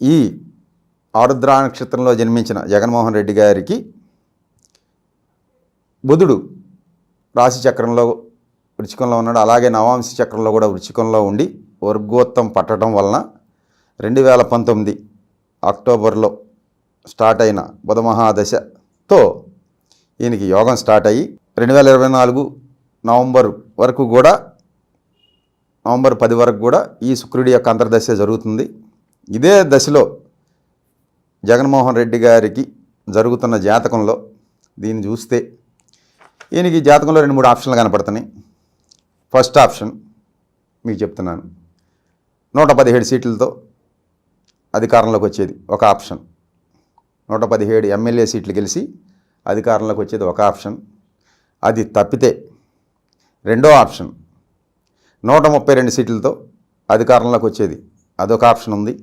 ఈ ఆరుద్ర నక్షత్రంలో జన్మించిన జగన్మోహన్ రెడ్డి గారికి బుధుడు రాశి చక్రంలో వృచ్చికంలో ఉన్నాడు. అలాగే నవాంశ చక్రంలో కూడా వృచ్చికంలో ఉండి వర్గోత్తం పట్టడం వలన రెండు వేల పంతొమ్మిది అక్టోబర్లో స్టార్ట్ అయిన బుధమహాదశతో ఈయనకి యోగం స్టార్ట్ అయ్యి రెండు వేల ఇరవై నాలుగు నవంబర్ వరకు కూడా నవంబర్ పది వరకు కూడా ఈ శుక్రుడి యొక్క అంతర్దశ జరుగుతుంది. ఇదే దశలో జగన్మోహన్ రెడ్డి గారికి జరుగుతున్న జాతకంలో దీన్ని చూస్తే ఈయనకి జాతకంలో రెండు మూడు ఆప్షన్లు కనపడుతున్నాయి. ఫస్ట్ ఆప్షన్ మీకు చెప్తున్నాను. నూట పదిహేడు సీట్లతో అధికారంలోకి వచ్చేది ఒక ఆప్షన్. నూట పదిహేడు ఎమ్మెల్యే సీట్లు గెలిచి అధికారంలోకి వచ్చేది ఒక ఆప్షన్. అది తప్పితే రెండో ఆప్షన్. నూట ముప్పై రెండు సీట్లతో అధికారంలోకి వచ్చేది అదొక ఆప్షన్ ఉంది.